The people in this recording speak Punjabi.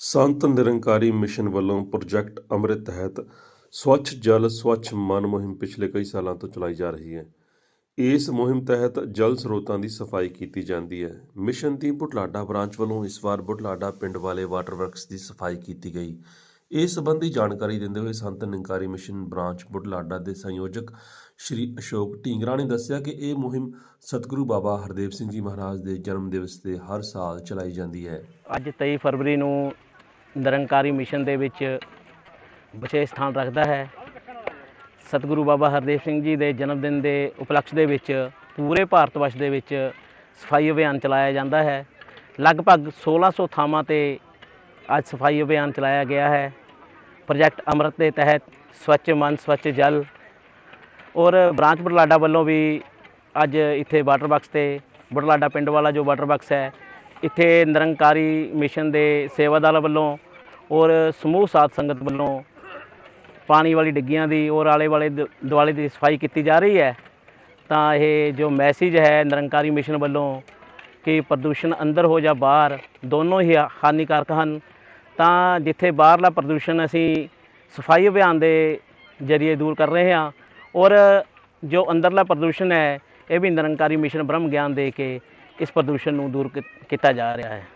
ਸੰਤ ਨਿਰੰਕਾਰੀ ਮਿਸ਼ਨ ਵੱਲੋਂ ਪ੍ਰੋਜੈਕਟ ਅੰਮ੍ਰਿਤ ਤਹਿਤ ਸਵੱਛ ਜਲ, ਸਵੱਛ ਮਨ ਮੁਹਿੰਮ ਪਿਛਲੇ ਕਈ ਸਾਲਾਂ ਤੋਂ ਚਲਾਈ ਜਾ ਰਹੀ ਹੈ। ਇਸ ਮੁਹਿੰਮ ਤਹਿਤ ਜਲ ਸਰੋਤਾਂ ਦੀ ਸਫ਼ਾਈ ਕੀਤੀ ਜਾਂਦੀ ਹੈ। ਮਿਸ਼ਨ ਦੀ ਬੁਢਲਾਡਾ ਬ੍ਰਾਂਚ ਵੱਲੋਂ ਇਸ ਵਾਰ ਬੁਢਲਾਡਾ ਪਿੰਡ ਵਾਲੇ ਵਾਟਰ ਵਰਕਸ ਦੀ ਸਫ਼ਾਈ ਕੀਤੀ ਗਈ। ਇਸ ਸੰਬੰਧੀ ਜਾਣਕਾਰੀ ਦਿੰਦੇ ਹੋਏ ਸੰਤ ਨਿਰੰਕਾਰੀ ਮਿਸ਼ਨ ਬ੍ਰਾਂਚ ਬੁਢਲਾਡਾ ਦੇ ਸੰਯੋਜਕ ਸ਼੍ਰੀ ਅਸ਼ੋਕ ਢੀਂਗਰਾ ਨੇ ਦੱਸਿਆ ਕਿ ਇਹ ਮੁਹਿੰਮ ਸਤਿਗੁਰੂ ਬਾਬਾ ਹਰਦੇਵ ਸਿੰਘ ਜੀ ਮਹਾਰਾਜ ਦੇ ਜਨਮ ਦਿਵਸ ਤੇ ਹਰ ਸਾਲ ਚਲਾਈ ਜਾਂਦੀ ਹੈ। ਅੱਜ 23 ਫਰਵਰੀ ਨੂੰ ਨਿਰੰਕਾਰੀ ਮਿਸ਼ਨ ਦੇ ਵਿੱਚ ਵਿਸ਼ੇਸ਼ ਸਥਾਨ ਰੱਖਦਾ ਹੈ। ਸਤਿਗੁਰੂ ਬਾਬਾ ਹਰਦੇਵ ਸਿੰਘ ਜੀ ਦੇ ਜਨਮ ਦਿਨ ਦੇ ਉਪਲਕਸ਼ ਦੇ ਵਿੱਚ ਪੂਰੇ ਭਾਰਤ ਵਰਸ਼ ਦੇ ਵਿੱਚ ਸਫ਼ਾਈ ਅਭਿਆਨ ਚਲਾਇਆ ਜਾਂਦਾ ਹੈ। ਲਗਭਗ 1600 ਥਾਵਾਂ ਤੇ ਅੱਜ ਸਫ਼ਾਈ ਅਭਿਆਨ ਚਲਾਇਆ ਗਿਆ ਹੈ। ਪ੍ਰੋਜੈਕਟ ਅੰਮ੍ਰਿਤ ਦੇ ਤਹਿਤ ਸਵੱਛ ਮਨ, ਸਵੱਛ ਜਲ ਔਰ ਬ੍ਰਾਂਚ ਬਰਲਾਡਾ ਵੱਲੋਂ ਵੀ ਅੱਜ ਇੱਥੇ ਵਾਟਰ ਬਾਕਸ ਤੇ ਬਰਲਾਡਾ ਪਿੰਡ ਵਾਲਾ ਜੋ ਵਾਟਰ ਬਾਕਸ ਹੈ, ਇੱਥੇ ਨਿਰੰਕਾਰੀ ਮਿਸ਼ਨ ਦੇ ਸੇਵਾਦਾਰ ਵੱਲੋਂ ਔਰ ਸਮੂਹ ਸਾਥ ਸੰਗਤ ਵੱਲੋਂ ਪਾਣੀ ਵਾਲੀ ਡਿੱਗੀਆਂ ਦੀ ਔਰ ਆਲੇ ਵਾਲੇ ਦ- ਦੁਆਲੇ ਦੀ ਸਫ਼ਾਈ ਕੀਤੀ ਜਾ ਰਹੀ ਹੈ, ਤਾਂ ਇਹ ਜੋ ਮੈਸੇਜ ਹੈ ਨਿਰੰਕਾਰੀ ਮਿਸ਼ਨ ਵੱਲੋਂ ਕਿ ਪ੍ਰਦੂਸ਼ਣ ਅੰਦਰ ਹੋ ਜਾਂ ਬਾਹਰ, ਦੋਨੋਂ ਹੀ, ਹਾਨੀਕਾਰਕ ਹਨ। ਤਾਂ ਜਿੱਥੇ ਬਾਹਰਲਾ ਪ੍ਰਦੂਸ਼ਣ ਅਸੀਂ ਸਫ਼ਾਈ ਅਭਿਆਨ ਦੇ ਜ਼ਰੀਏ ਦੂਰ ਕਰ ਰਹੇ ਹਾਂ, ਔਰ ਜੋ ਅੰਦਰਲਾ ਪ੍ਰਦੂਸ਼ਣ ਹੈ, ਇਹ ਵੀ ਨਿਰੰਕਾਰੀ ਮਿਸ਼ਨ ਬ੍ਰਹਮ ਗਿਆਨ ਦੇ ਕੇ ਇਸ ਪ੍ਰਦੂਸ਼ਣ ਨੂੰ ਦੂਰ ਕੀ- ਕੀਤਾ ਜਾ ਰਿਹਾ ਹੈ।